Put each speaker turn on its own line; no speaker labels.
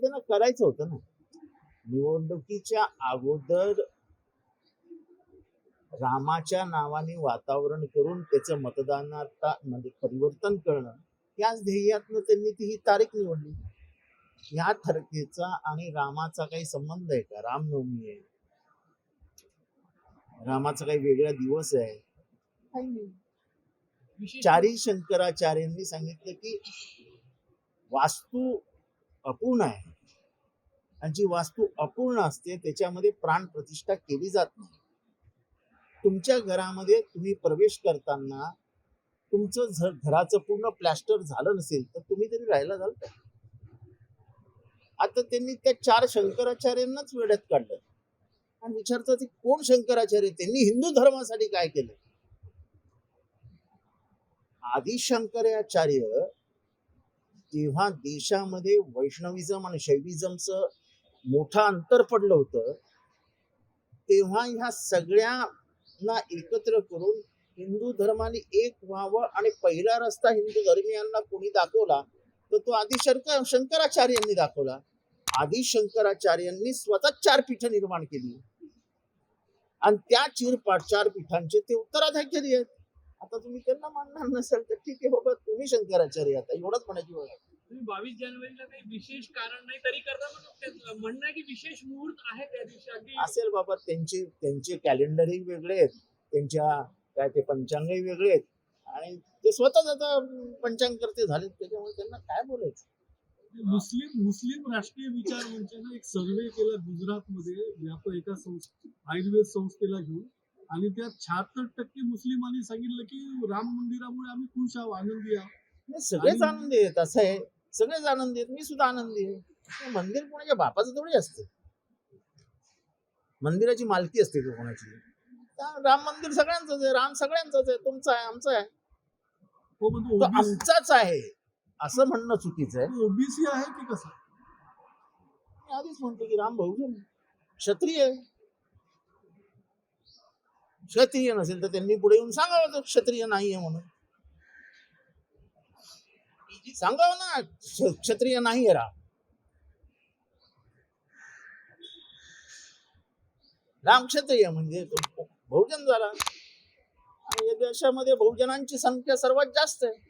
त्यांना करायचं होतं ना. निवडणुकीच्या अगोदर रामाच्या नावाने वातावरण करून त्याचं मतदानात म्हणजे परिवर्तन करणं याच ध्येयातनं त्यांनी ती ही तारीख निवडली. या तारखेचा आणि रामाचा काही संबंध आहे का? रामनवमी आहे. रामाचा काही वेगळा दिवस आहे. चारी शंकराचार्यांनी सांगितलं की वास्तू अपूर्ण आहे. आणि जी वास्तू अपूर्ण असते त्याच्यामध्ये प्राण प्रतिष्ठा केली जात नाही. तुमच्या घरामध्ये तुम्ही प्रवेश करताना तुमचं घराचं पूर्ण प्लॅस्टर झालं नसेल तर तुम्ही तरी राहायला जाल का? आता त्यांनी त्या चार शंकराचार्यांनाच वेड्यात काढलं. आणि विचारतात की कोण शंकराचार्य? त्यांनी हिंदू धर्मासाठी काय केलं? आदि शंकराचार्य जेव्हा देशामध्ये वैष्णविझम आणि शैविझमचं मोठं अंतर पडलं होतं तेव्हा ह्या सगळ्यांना एकत्र करून हिंदू धर्माने एक व्हावं आणि पहिला रस्ता हिंदू धर्मियांना कोणी दाखवला तर तो आदिशंकर शंकराचार्यांनी दाखवला. आदिशंकराचार्यांनी स्वतः चार पीठ निर्माण केली. आणि त्या चीर चार पीठांचे ते उत्तराधिकारी आहेत. आता तुम्ही त्यांना मानणार नसेल तर ठीक आहे बाबा तुम्ही शंकराचार्य आता. एवढंच म्हणायची वेळ.
तुम्ही बावीस जानेवारीला काही विशेष कारण नाही तरी करता म्हणणं की विशेष मुहूर्त आहे त्या दिवशी.
असेल बाबा त्यांचे त्यांचे कॅलेंडरही वेगळे आहेत. त्यांच्या काय ते पंचांगही वेगळे आहेत. आणि ते स्वतःच आता पंचांग करते झालेत त्याच्यामुळे त्यांना काय बोलायचं?
मुस्लिम मुस्लिम राष्ट्रीय विचार मंचाने एक सर्वे केला गुजरातमध्ये. एका संस्थे आयुर्वेद संस्थेला घेऊन आणि त्यात शहात्तर टक्के मुस्लिमांनी सांगितलं की राम मंदिरामुळे आम्ही खुश आहोत आनंदी आहोत.
सगळेच आनंदी आहेत असं आहे. सगळेच आनंदी आहेत मी सुद्धा आनंदी आहे. मंदिर कोणाच्या बापाचं थोडी असते. मंदिराची मालकी असते का कोणाची. राम मंदिर सगळ्यांचंच आहे राम सगळ्यांचंच आहे तुमचं आहे आमचं आहे.
हो
तो
तो
आमचाच आहे असं म्हणणं चुकीचं आहे.
ओबीसी आहे की कसं?
मी आधीच म्हणतो की राम बहुजन क्षत्रिय आहे. क्षत्रिय नसेल तर त्यांनी पुढे येऊन सांगावं तर क्षत्रिय नाहीये म्हणून. सांगावं ना क्षत्रिय नाहीये राम राम क्षत्रिय म्हणजे बहुजन झाला. आणि या देशामध्ये बहुजनांची संख्या सर्वात जास्त आहे.